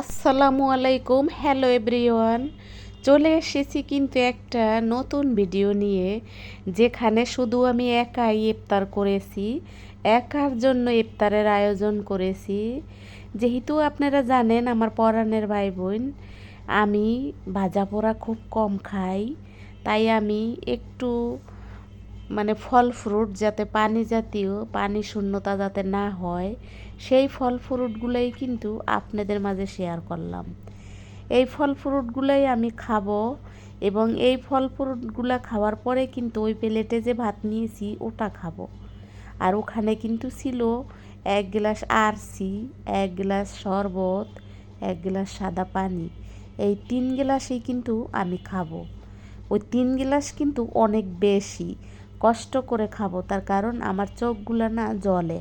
আসসালামু আলাইকুম, hello everyone. চলে এসেছি কিন্তু একটা নতুন ভিডিও নিয়ে, যেখানে শুধু আমি একাই ইফতার করেছি, একার জন্য ইফতারের আয়োজন করেছি। যেহেতু আপনারা জানেন, আমার পরাণের ভাই বোন আমি ভাজা পোড়া খুব কম খাই, তাই আমি একটু মানে ফল ফ্রুট যাতে পানি জাতীয়, পানি শূন্যতা যাতে না হয়, সেই ফল ফ্রুটগুলোই কিন্তু আপনাদের মাঝে শেয়ার করলাম। এই ফল ফ্রুটগুলোই আমি খাব এবং এই ফল ফ্রুটগুলো খাওয়ার পরে কিন্তু ওই প্লেটে যে ভাত নিয়েছি, ওটা খাব। আর ওখানে কিন্তু ছিল এক গ্লাস আরসি, এক গ্লাস শরবত, এক গ্লাস সাদা পানি। এই তিন গ্লাসই কিন্তু আমি খাব। ওই তিন গ্লাস কিন্তু অনেক বেশি। কষ্ট করে খাব, তার কারণ আমার চোখগুলো না জলে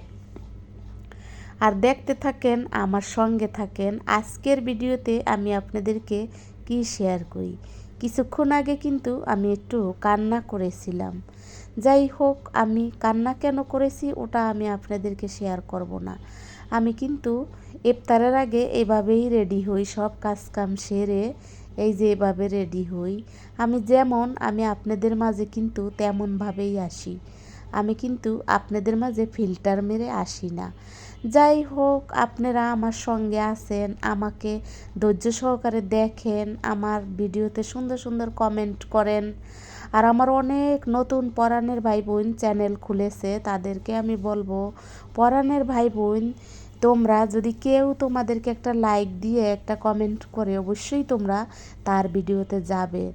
আর দেখতে থাকেন, আমার সঙ্গে থাকেন। আজকের ভিডিওতে আমি আপনাদেরকে কি শেয়ার করি? কিছুক্ষণ আগে কিন্তু আমি একটু কান্না করেছিলাম। যাই হোক, আমি কান্না কেন করেছি ওটা আমি আপনাদেরকে শেয়ার করব না। আমি কিন্তু ইফতারের আগে এভাবেই রেডি হই, সব কাজকাম সেরে এই যে এভাবে রেডি হই। আমি যেমন, আমি আপনাদের মাঝে কিন্তু তেমনভাবেই আসি। আমি কিন্তু আপনাদের মাঝে ফিল্টার মেরে আসি না। যাই হোক, আপনারা আমার সঙ্গে আছেন, আমাকে ধৈর্য সহকারে দেখেন, আমার ভিডিওতে সুন্দর সুন্দর কমেন্ট করেন। আর আমার অনেক নতুন পরাণের ভাই বোন চ্যানেল খুলেছে, তাদেরকে আমি বলব পরাণের ভাই বোন তোমরা যদি কেউ তোমাদেরকে একটা লাইক দিয়ে একটা কমেন্ট করে, অবশ্যই তোমরা তার ভিডিওতে যাবে।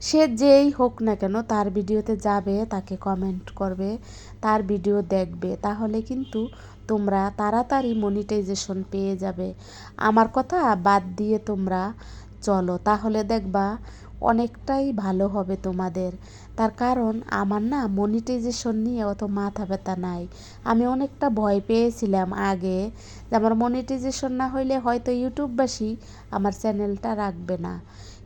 সে যেই হোক না কেন তার ভিডিওতে যাবে, তাকে কমেন্ট করবে, তার ভিডিও দেখবে। তাহলে কিন্তু তোমরা তাড়াতাড়ি মনিটাইজেশন পেয়ে যাবে। আমার কথা বাদ দিয়ে তোমরা চলো। তাহলে দেখবা অনেকটাই ভালো হবে তোমাদের। তার কারণ আমার না মনিটাইজেশন নিয়ে অত মাথা ব্যথা নাই। আমি অনেকটা ভয় পেয়েছিলাম আগে যে আমার মনিটাইজেশন না হইলে হয়তো ইউটিউববাসী আমার চ্যানেলটা রাখবে না।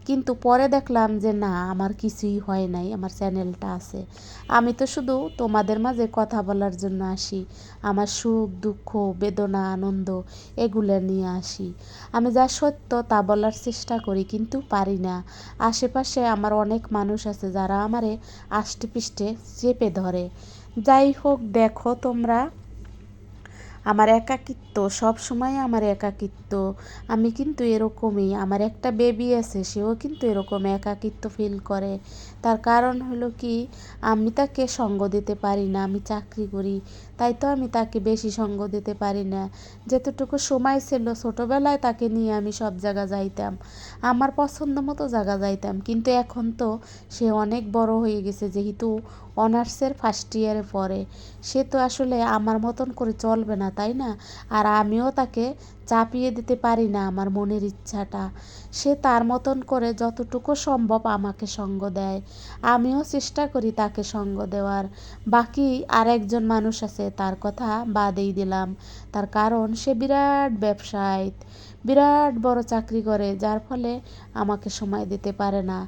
কিন্তু পরে দেখলাম যে না, আমার কিছুই হয় নাই, আমার চ্যানেলটা আছে। আমি তো শুধু তোমাদের মাঝে কথা বলার জন্য আসি, আমার সুখ, দুঃখ, বেদনা, আনন্দ এগুলো নিয়ে আসি। আমি যা সত্য তা বলার চেষ্টা করি কিন্তু পারি না। আশেপাশে আমার অনেক মানুষ আছে যারা আমারে আষ্টে পিষ্টে চেপে ধরে। যাই হোক, দেখো তোমরা। আমার একাকিত্ব, সব সময় আমার একাকিত্ব। আমি কিন্তু এরকমই, আমার একটা বেবি আছে, সেও কিন্তু এরকম একাকিত্ব ফিল করে। তার কারণ হলো কি, আমি তাকে সঙ্গ দিতে পারি না, আমি চাকরি করি, তাই তো আমি তাকে বেশি সঙ্গ দিতে পারি না। যতটুকু সময় ছিল, ছোটোবেলায় তাকে নিয়ে আমি সব জায়গা যাইতাম, আমার পছন্দ মতো জায়গা যাইতাম, কিন্তু এখন তো সে অনেক বড় হয়ে গেছে, যেহেতু অনার্সের ফার্স্ট ইয়ারে পড়ে। সে তো আসলে আমার মতন করে চলবে না তাই না? আর আমিও তাকে চাপিয়ে দিতে পারি না আমার মনের ইচ্ছাটা। সে তার মতন করে যতটুকু সম্ভব আমাকে সঙ্গ দেয়। আমিও চেষ্টা করি তাকে সঙ্গ দেওয়ার। বাকি আরেকজন মানুষ আছে, তার কথা বাদেই দিলাম। তার কারণ সে বিরাট ব্যবসায়ী, বিরাট বড় চাকরি করে, যার ফলে আমাকে সময় দিতে পারে না।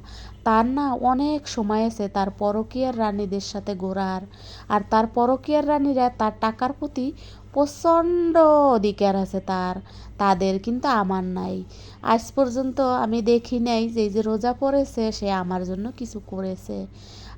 তার না অনেক সময় আছে তার পরকীয়ার রানীদের সাথে ঘোরার। আর তার পরকীয়ার রানীরা তার টাকার প্রতি প্রচণ্ড অধিকার আছে তার। তাদের কিন্তু আমার নাই। আজ পর্যন্ত আমি দেখি নাই যে যে রোজা পড়েছে, সে আমার জন্য কিছু করেছে।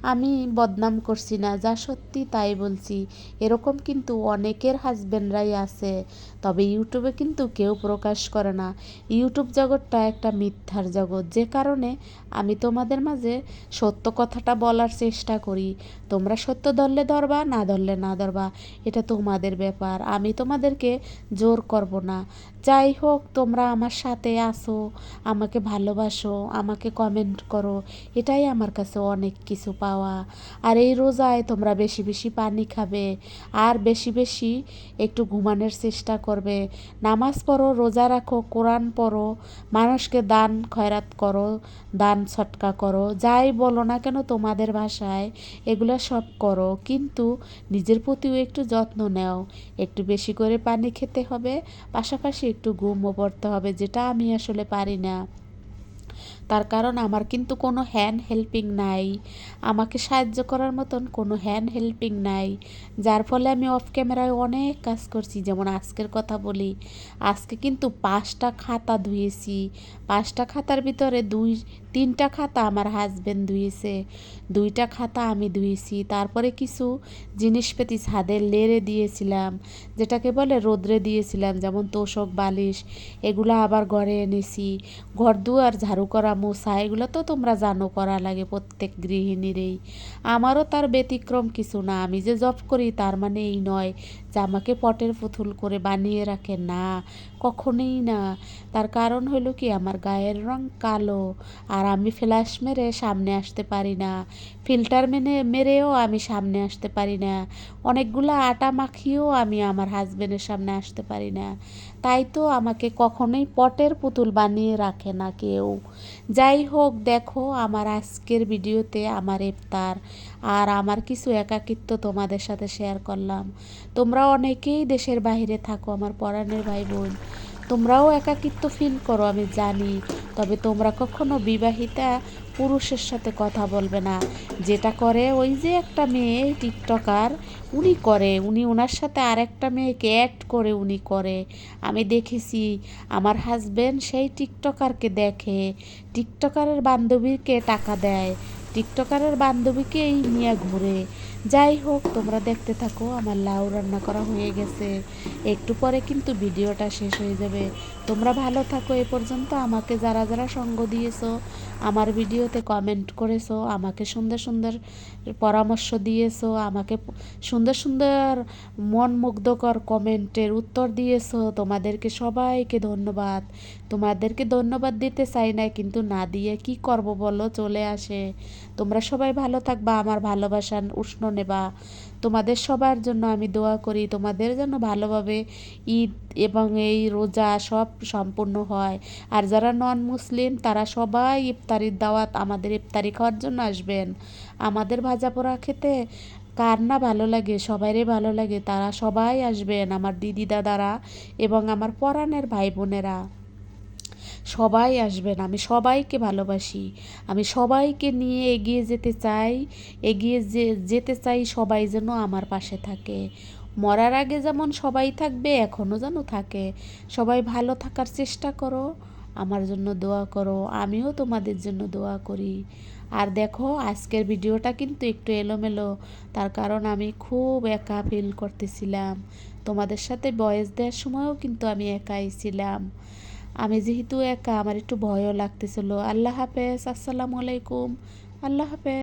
আমি বদনাম করছি না, যা সত্যি তাই বলছি। এরকম কিন্তু অনেকের হাজব্যান্ডরাই আছে। তবে ইউটিউবে কিন্তু কেউ প্রকাশ করে না। ইউটিউব জগৎটা একটা মিথ্যার জগৎ। যে কারণে আমি তোমাদের মাঝে সত্য কথাটা বলার চেষ্টা করি। তোমরা সত্য ধরলে ধরবা, না ধরলে না ধরবা, এটা তোমাদের ব্যাপার। আমি তোমাদেরকে জোর করব না। যাই হোক, তোমরা আমার সাথে আসো আমাকে ভালোবাসো, আমাকে কমেন্ট করো। এটাই আমার কাছে অনেক কিছু পাওয়া। আর এই রোজায় তোমরা বেশি বেশি পানি খাবে আর বেশি বেশি একটু ঘুমানোর চেষ্টা করবে। নামাজ পড়ো, রোজা রাখো, কোরআন পড়ো, মানুষকে দান খয়রাত করো, দান ছটকা করো, যাই বলো না কেন তোমাদের ভাষায় এগুলো সব করো। কিন্তু নিজের প্রতিও একটু যত্ন নেও। একটু বেশি করে পানি খেতে হবে, পাশাপাশি একটু ঘুমও পড়তে হবে, যেটা আমি আসলে পারি না। তার কারণ আমার কিন্তু কোনো হ্যান্ড হেল্পিং নাই। আমাকে সাহায্য করার মতন কোনো হ্যান্ড হেল্পিং নাই। যার ফলে আমি অফ ক্যামেরায় অনেক কাজ করছি, যেমন আজকের কথা বলি। আজকে কিন্তু পাঁচটা খাতা ধুয়েছি। পাঁচটা খাতার ভিতরে দুই, তিনটা খাতা আমার হাজবেন্ড ধুয়েছে। দুইটা খাতা আমি ধুয়েছি। তারপরে কিছু জিনিসপাতি ছাদে লেড়ে দিয়েছিলাম, যেটাকে বলে রোদ্রে দিয়েছিলাম, যেমন তোষক, বালিশ, এগুলো আবার ঘরে এনেছি। ঘর দুয়ার ঝাড়ু করা মোছা এগুলো তো তোমরা জানো করা লাগে প্রত্যেক গৃহিণীরই। আমারও তার ব্যতিক্রম কিছু না, আমি যে জব করি তার মানে এই নয় যে আমাকে পটের পুতুল করে বানিয়ে রাখে, না, কখনোই না। তার কারণ হলো কি, আমার গায়ের রং কালো, আর আমি ফ্ল্যাশ মেরে সামনে আসতে পারি না। ফিল্টার মেনে, মেরেও আমি সামনে আসতে পারি না। অনেকগুলো আটা মাখিয়েও আমি আমার হাজব্যান্ডের সামনে আসতে পারি না। তাই তো আমাকে কখনোই পটের পুতুল বানিয়ে রাখে না কেউ। যাই হোক দেখো আমার আজকের ভিডিওতে আমার ইফতার আর আমার কিছু একাকিত্ব তোমাদের সাথে শেয়ার করলাম। তোমরা অনেকেই দেশের বাইরে থাকো, আমার পরাণের ভাই বোন তোমরাও একাকিত্ব ফিল করো, আমি জানি। তবে তোমরা কখনো বিবাহিতা পুরুষের সাথে কথা বলবে না। যেটা করে ওই যে একটা মেয়ে, টিকটকার, উনি করে। উনি ওনার সাথে আরেকটা মেয়েকে অ্যাড করে উনি করে। আমি দেখেছি, আমার হাজব্যান্ড সেই টিকটকারকে দেখে। টিকটকারের বান্ধবীকে টাকা দেয়। টিকটকারের বান্ধবীকে এই নিয়ে ঘুরে। যাই হোক, তোমরা দেখতে থাকো, আমার লাউ রান্না করা হয়ে গেছে। একটু পরে কিন্তু ভিডিওটা শেষ হয়ে যাবে। তোমরা ভালো থাকো এ পর্যন্ত। আমাকে যারা যারা সঙ্গ দিয়েছ আমার ভিডিওতে কমেন্ট করেছ, আমাকে সুন্দর সুন্দর পরামর্শ দিয়েছ, আমাকে সুন্দর সুন্দর মন মুগ্ধকর কমেন্টের উত্তর দিয়েছ। তোমাদেরকে সবাইকে ধন্যবাদ। তোমাদেরকে ধন্যবাদ দিতে চাই না কিন্তু না দিয়ে কি করব বলো? চলে আসে। তোমরা সবাই ভালো থাকবা, আমার ভালোবাসার উষ্ণ নেবা। তোমাদের সবার জন্য আমি দোয়া করি, তোমাদের জন্য ভালোভাবে ঈদ এবং এই রোজা সব সম্পূর্ণ হয়। আর যারা নন মুসলিম তারা সবাই ইফতারির দাওয়াত আমাদের ইফতারি খাওয়ার জন্য আসবেন। আমাদের ভাজা পোড়া খেতে কার না ভালো লাগে সবাইরই ভালো লাগে, তারা সবাই আসবেন, আমার দিদি দাদারা এবং আমার পরাণের ভাই বোনেরা সবাই আসবেন, আমি সবাইকে ভালোবাসি। আমি সবাইকে নিয়ে এগিয়ে যেতে চাই, এগিয়ে যে, যেতে চাই সবাই যেন আমার পাশে থাকে। মরার আগে যেমন সবাই থাকবে এখনও যেন থাকে। সবাই ভালো থাকার চেষ্টা করো। আমার জন্য দোয়া করো, আমিও তোমাদের জন্য দোয়া করি। আর দেখো, আজকের ভিডিওটা কিন্তু একটু এলোমেলো, তার কারণ আমি খুব একা ফিল করতেছিলাম। তোমাদের সাথে বয়স দেওয়ার সময়ও কিন্তু আমি একাই ছিলাম। আমি যেহেতু একা, আমার একটু ভয়ও লাগতেছিল। আল্লাহ হাফেজ, আসসালামু আলাইকুম। আল্লাহ হাফেজ।